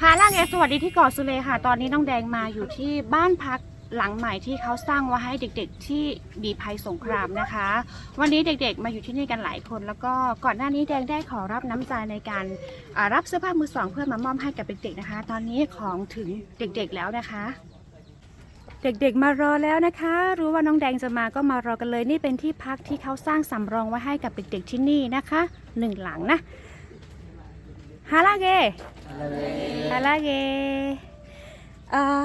ฮาล่าไงสวัสดีที่เกาะสุเลค่ะ ตอนนี้น้องแดงมาอยู่ที่บ้านพักหลังใหม่ที่เขาสร้างไว้ให้เด็กๆ ที่มีภัยสงครามนะคะ วันนี้เด็กๆ มาอยู่ที่นี่กันหลายคน แล้วก็ก่อนหน้านี้แดงได้ขอรับน้ำใจในการรับเสื้อผ้ามือสอง เพื่อมามอบให้กับเด็กๆนะคะ ตอนนี้ของถึงเด็กๆแล้วนะคะ เด็กๆมารอแล้วนะคะ รู้ว่าน้องแดงจะมาก็มารอกันเลยนี่เป็นที่พักที่เขาสร้างสำรองไว้ให้กับเด็กๆที่นี่นะคะหนึ่งหลังนะ ฮาลาเกฮาลาเกเอ่อ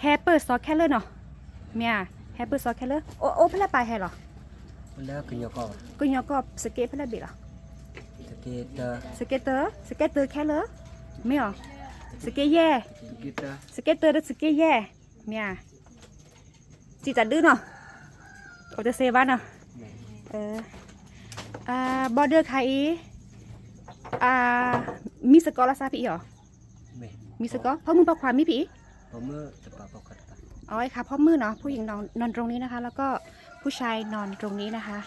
แฮเปิดซอสแคลเลอร์เนาะเมียแฮเปิดซอสแคลเลอร์โอโอเพลาไปแฮเหรอแล้วก็ยกออกก็ยอก็สเก็ตเพลาเบเหรอตะเกียเตอร์สเก็ตเตอร์สเก็ตเตอร์แคลเลอร์ไม่เหรอสเก็ตแย่ตะเกียเตอร์สเก็ตเตอร์และสเก็ตแย่เมียจีจัดดื้อเนาะโอจะเซบ้านเนาะเอออ่าบอร์เดอร์ไคอี อ่ามีสกอร์ลาซาพี่เหรอไม่มีสกอร์เพราะมึงประความมีผีผมเมื่อจะปะปกันปะเอาไว้ค่ะพ่อมือเนาะผู้หญิงนอนนอนตรงนี้นะคะ แล้วก็ผู้ชายนอนตรงนี้นะคะ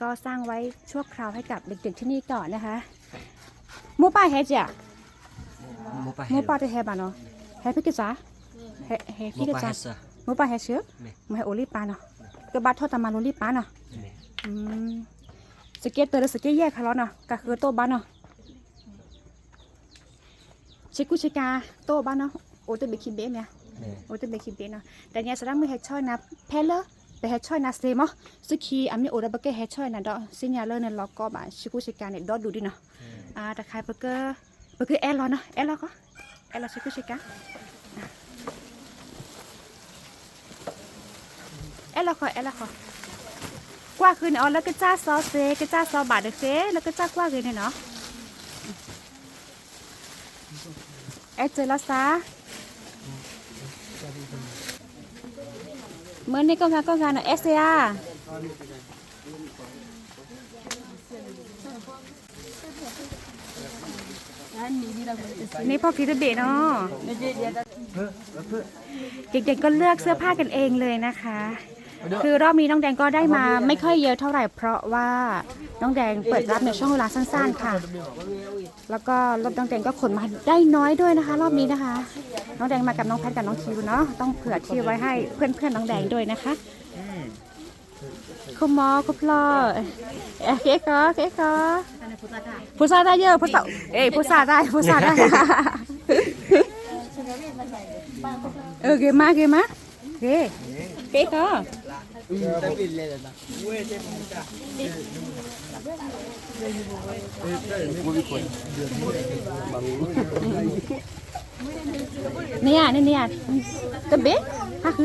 ก็สร้างไว้ชั่วคราวให้กับเด็กๆที่นี่ก่อนนะคะโมป้าแฮจ้ะโมปะโมป้าจะแฮบ้านเนาะแฮพี่กิจ้าแฮแฮโมพี่กิปะจ้าเฮสโมป้าแฮเชื้อไม่โมแฮโอลิปาเนาะก็บัตรทอดตามาโรลิปาเนาะไม่อืมสเก็ตเตอร์สเก็ตแยกค่ะแล้วเนาะก็คือโต๊ะบ้านเนาะ ชิคุชิกาโต๊ะบ้านเนาะโอเตเบคิเบะเนี่ยไม่โอ้แต่เบคิเบนะแต่เนี่ยสระมือเฮดช่อยนะเพลเลอร์แต่เฮดช่อยนะเซมอสุขีอามีโอดาเบเกเฮด ช่อดอกสิญญาเลอร์เนี่ยล็อกก็บาชิกุชิกาเนี่ยดอนาะอ่าแต่ใครเบเกอร์เบเกอร์แอลลอเนาะแอลลอก็แอลลอชิกุชิกาแอลลอก็แอลลอก็กว่าคืนอ๋อแล้วก็จ้าซอเอบาดเซแล้วก็จ้ากว่าคืนเนี่ยเนาะเอเจลาซาเมื่อนี้ก็งานก็งานเอสเอนี่พอคิดเบะเนาะเด็กๆก็เลือกเสื้อผ้ากันเองเลยนะคะ คือรอบนี้น้องแดงก็ได้มาไม่ค่อยเยอะเท่าไหร่เพราะว่าน้องแดงเปิดรับในช่วงเวลาสั้นๆค่ะ แล้วก็รถน้องแดงก็ขนมาได้น้อยด้วยนะคะ รอบนี้นะคะ น้องแดงมากับน้องแพทกับน้องคิวเนาะต้องเผื่อที่ไว้ให้เพื่อนๆน้องแดงด้วยนะคะคุณหมอคุณพลอเอ๊ะเก๊ก็เก๊ก็ผู้ชายได้เยอะผู้สาวเอ้ยผู้ชายได้ผู้ชายได้เออเกมาเกมาเกเก๊ก็เนี่ยเนี่ยเนี่ยตะเบ๊ฮะคือ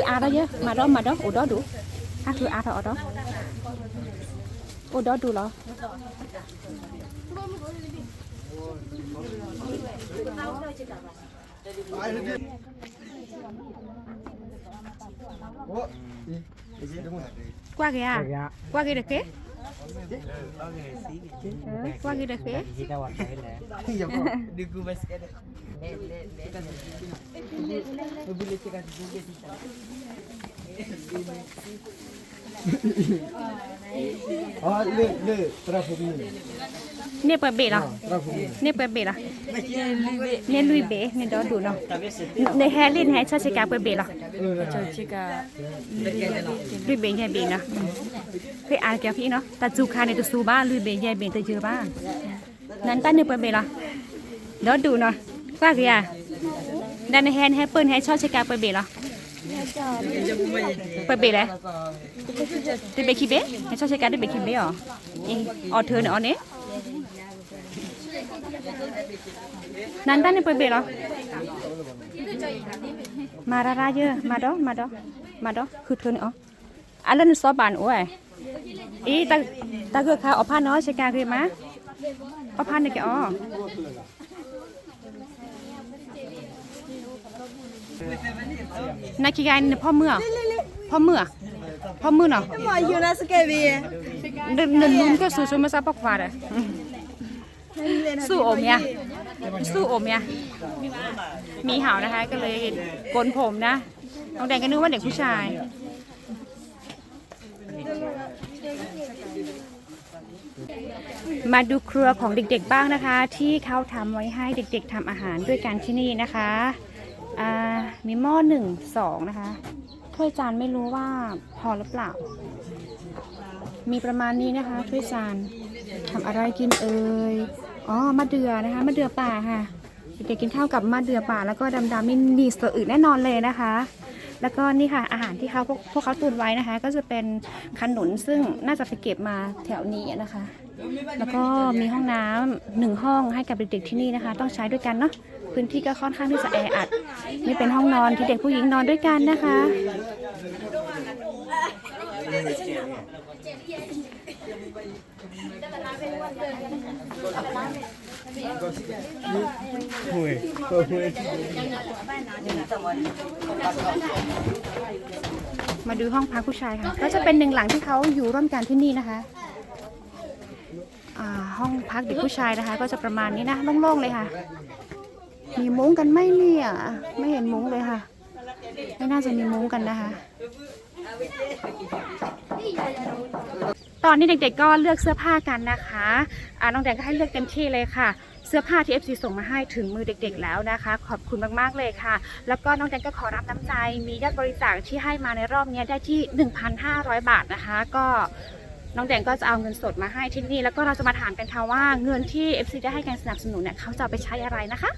อาได้เยอะมาดอมาดอโอดอดูฮะคืออาเถอะอดอโอดอดูเหร อกว่าเกอะกว่าเกเด็กเกเออกว่าเกเด็กเก kita waktu ini di gua basket boleh cakap juga sih อ๋อเลือกเลือกตราผมนี่เนี่ยเปิดเบะเหรอตราผมนี่เนี่ยเปิดเบะเหรอเนี่ยลุยเบะเนี่ยดอดูเนาะในแฮร์ลินแฮร์ชาชิกาเปิดเบะเหรอเออลุยเบะแย่เบะนะเคยอ่านแกพี่เนาะแต่จูคาเนี่ยตัวซูบ้าลุยเบะแย่เบะตัวเยอะบ้างนั้นตั้นเนี่ยเปิดเบะเหรอดอดูเนาะกว่าเกียดันในแฮนแฮปเปิลแฮชาชิกาเปิดเบะเหรอ เปิดเบรเลยติเบคิเบไม่ชอบใช้การติเบคิเบหรอเองอเธอเนี่ยออเนี้นันตันเนี่ยเปิดเบรหรอมารารเยอะมาดอมาดอมาดอคือเธอเนี่ยอ๋ออันนั้นซอบานโอ้ยอีตาตาเกือค่ะออผ้าน้อใช้การคือมะออผ้าเนี่ยแกอ๋อ o ai e ta ta ge kha o pha no se ka ge ma o pha ne ke o na ki ga ni pho mưa pho mưa pho mưa nào Mà yêu nó sẽ cái gì? đừng đừng luôn cái su su mà sao bóc vào đấy สู้โอมเนี่ยสู้โอมเนี่ยมีเห่านะคะก็เลยโกนผมนะน้องแดงก็นึกว่าเด็กผู้ชายนมาดูครัวของเด็กๆบ้างนะคะ ที่เขาทำไว้ให้เด็กๆทำอาหารด้วยกันที่นี่นะคะ อ่ามีหม้อหนึ่งสองนะคะถ้วยจานไม่รู้ว่าพอหรือเปล่า มีประมาณนี้นะคะถ้วยจานทำอะไรกินเอ่ยอ๋อมะเดือนะคะมะเดือป่าค่ะเด็กๆกินข้าวกับมะเดือป่าแล้วก็ดำๆนี่มีส่วนอื่นแน่นอนเลยนะคะ แล้วก็นี่ค่ะอาหารที่เขาพวกพวกเขาตุนไว้นะคะ ก็จะเป็นขนุนซึ่งน่าจะไปเก็บมาแถวนี้นะคะ แล้วก็มีห้องน้ำหนึ่งห้องให้กับเด็กๆที่นี่นะคะ ต้องใช้ด้วยกันเนาะ พื้นที่ก็ค่อนข้างที่จะแออัดนี่เป็นห้องนอนที่เด็กผู้หญิงนอนด้วยกันนะคะ มาดูห้องพักผู้ชายค่ะ ก็จะเป็นหนึ่งหลังที่เขาอยู่ร่วมกันที่นี่นะคะห้องพักเด็กผู้ชายนะคะ ก็จะประมาณนี้นะโล่งๆเลยค่ะ มีมุ้งกันไหมเนี่ย ไม่เห็นมุ้งเลยค่ะ ไม่น่าจะมีมุ้งกันนะคะ ตอนนี้เด็กๆก็เลือกเสื้อผ้ากันนะคะอ่าน้องแดงก็ให้เลือกเต็มที่เลยค่ะเสื้อผ้าที่ FC ส่งมาให้ถึงมือเด็กๆแล้วนะคะ ขอบคุณมากๆเลยค่ะ แล้วก็น้องแดงก็ขอรับน้ำใจ มียอดบริจาคที่ให้มาในรอบนี้ได้ที่ 1,500 บาทนะคะ ก็น้องแดงก็จะเอาเงินสดมาให้ที่นี่ แล้วก็เราจะมาถามกันค่ะว่าเงินที่ FC ได้ให้การสนับสนุนเนี่ยเขาจะไปใช้อะไรนะคะ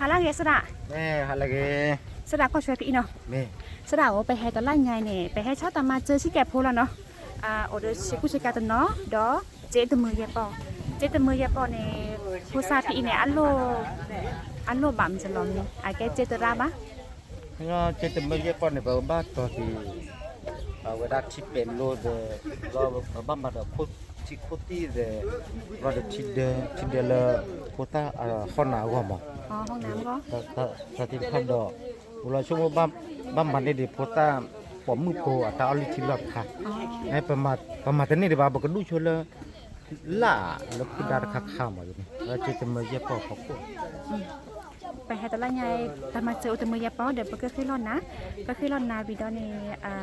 ฮาลาเกสระ Eh, halage. สระก็ช่วยพี่เนาะ Me. สดาวไปให้ตอนแรกไงเนี่ยไปให้ชอบตามมาเจอที่แกโพแล้วเนาะอ่าโอเดอชิคุชิกาตเนาะดอเจตมือเยปอเจตมือเยปอเนี่ยผู้ซาพี่เนี่ยอันโลอันโลบัมจะลอมนี่อาแกเจตราบะ Nga chete mege kon ne ba ba to ti. Ba wa da chi pen lo de lo ba ba da ko chi ko ti de lo de chi de chi de la ko ta a khona wa ma. อ๋อห้องน้ำก็ Ta ta ta ti khan do. Ula chumo ba ba man de de ko ta ผมมือโปอะตาอลิชิลับค่ะอ๋อไอ้ประมาทประมาทแต่นี่เดี๋ยวบาบอกกันดูชวนละล่าแล้วคือดาร์คักข้ามมาอยู่นี่แล้วจะจะมาเย็บปอกเขาก็ ไปให้ตอนแรกไงตามมาเจอตมือเยปอเดี๋ยวก็ขึ้นรอนนะก็ขึ้นรอนนาวิดอเนี่ยอ่า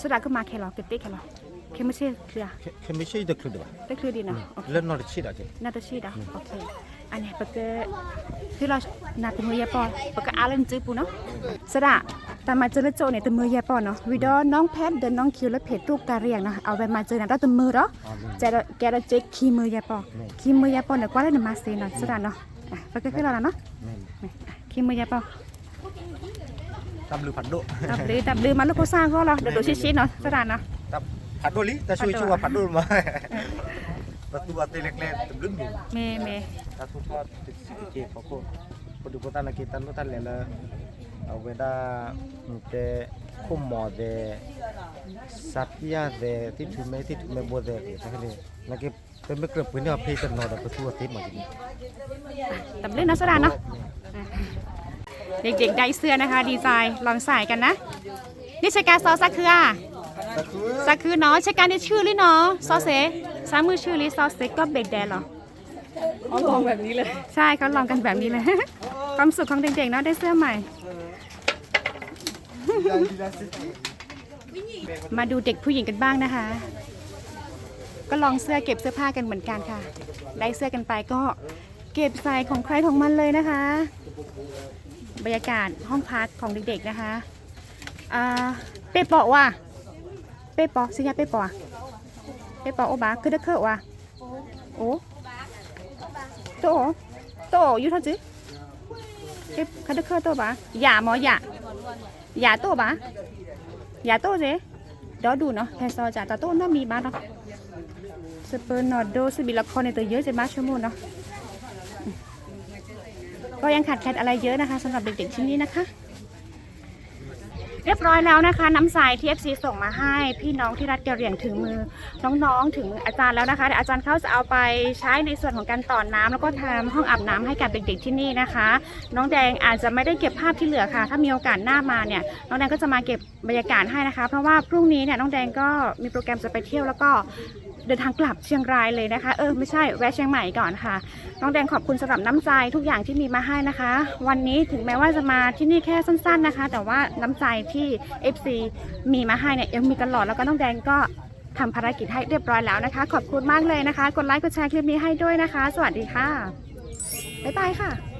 สดาก็มาแค่หรอเก็บติ๊กแค่หรอแค่ไม่ใช่เคลียร์แค่ไม่ใช่เด็กเลยเดี๋ยวได้เคลียร์ดีนะโอเคแล้วนอนชิดอะไรนาตาชีดอะโอเคอันนี้ปกติคือเรานาตมือยาปอนปกติอาเล่นจื้อปูเนาะสระแต่มาเจอแล้วโจเนี่ยตมือยาปอนเนาะวิดอน้องแพทเดินน้องคิวและเพจรูปการเรียงเนาะเอาไปมาเจอนะเราตมือเหรออ๋อนี่แกเราแกเราเจ๊คีมือยาปอคีมือยาปอนเดี๋ยวก็ได้นมาเซนเนาะสระเนาะ อะปกติคือเราเนาะนี่อะคีมือยาปอตำลือผัดโดตับลือตับลือมาลูกกูสร้างก็เราเดี๋ยวดูชิดๆเนาะสระเนาะ ตับผัดโดลิแต่ช่วยช่วยว่าผัดโดมาประตูอัตเล็กๆตึ้งดึงอยู่เมเมถ้าทุกคนติดสิเกเขาก็พอดูพอตานักกีฬานุตันเลยละเอาเวลาแต่คุมหมอเดสัตยาเดที่ถึงแม้ที่ถึงแม้บัวเดที่ทั้งนี้นักกีฬา เป็นไม่เกือบพื้นที่ว่าเพย์กันนอนแต่ประตูอัตติมาอยู่นี่ตับลือนะสระเนาะอะเด็กๆได้เสื้อนะคะ ดีไซน์ลองใส่กันนะ นี่ใช้การซอสซักคืออะซักคือเนาะใช้การนี่ชื่อหรือเนาะซอสเซสามมือชื่อหรือซอสเซก็เบรกแดนเหรอเขาลองแบบนี้เลย ใช่เขาลองกันแบบนี้เลยความสุขของเด็กๆเนาะได้เสื้อใหม่มาดูเด็กผู้หญิงกันบ้างนะคะ ก็ลองเสื้อเก็บเสื้อผ้ากันเหมือนกันค่ะ ได้เสื้อกันไปก็เก็บใส่ของใครของมันเลยนะคะ บรรยากาศห้องพักของเด็กๆนะคะอ่าเป๊ปอว่ะเป๊ปอสิยาเป๊ปอเป๊ปอโอบาคือเด็กเขอว่ะโอ้โตโตอยู่เท่าจีเป๊ปคือเด็กเขอโตบาอย่าหมออย่าอย่าโตบาอย่าโตเจเดี๋ยวดูเนาะแพซอจ่าตาโตน่ามีบ้างเนาะ สเปอร์นอร์โดสบิลละครในตัวเยอะจะมาชั่วโมงเนาะก็ยังขาดแคลนอะไรเยอะนะคะสำหรับเด็กๆที่นี่นะคะ เรียบร้อยแล้วนะคะ น้ำใสที่ FC ส่งมาให้ พี่น้องที่รัฐกะเหรี่ยงถึงมือน้องๆ ถึงมืออาจารย์แล้วนะคะเดี๋ยวอาจารย์เขาจะเอาไปใช้ในส่วนของการต่อนน้ำแล้วก็ทำห้องอาบน้ำให้กับเด็กๆที่นี่นะคะ น้องแดงอาจจะไม่ได้เก็บภาพที่เหลือค่ะ ถ้ามีโอกาสหน้ามาเนี่ยน้องแดงก็จะมาเก็บบรรยากาศให้นะคะ เพราะว่าพรุ่งนี้เนี่ยน้องแดงก็มีโปรแกรมจะไปเที่ยวแล้วก็ เดินทางกลับเชียงรายเลยนะคะ เออไม่ใช่แวะเชียงใหม่ก่อนค่ะ น้องแดงขอบคุณสำหรับน้ำใจทุกอย่างที่มีมาให้นะคะ วันนี้ถึงแม้ว่าจะมาที่นี่แค่สั้น ๆนะคะ แต่ว่าน้ำใจที่ FC มีมาให้เนี่ยยังมีตลอดแล้วก็น้องแดงก็ทำภารกิจให้เรียบร้อยแล้วนะคะ ขอบคุณมากเลยนะคะ กดไลค์กดแชร์คลิปนี้ให้ด้วยนะคะ สวัสดีค่ะบ๊ายบายค่ะ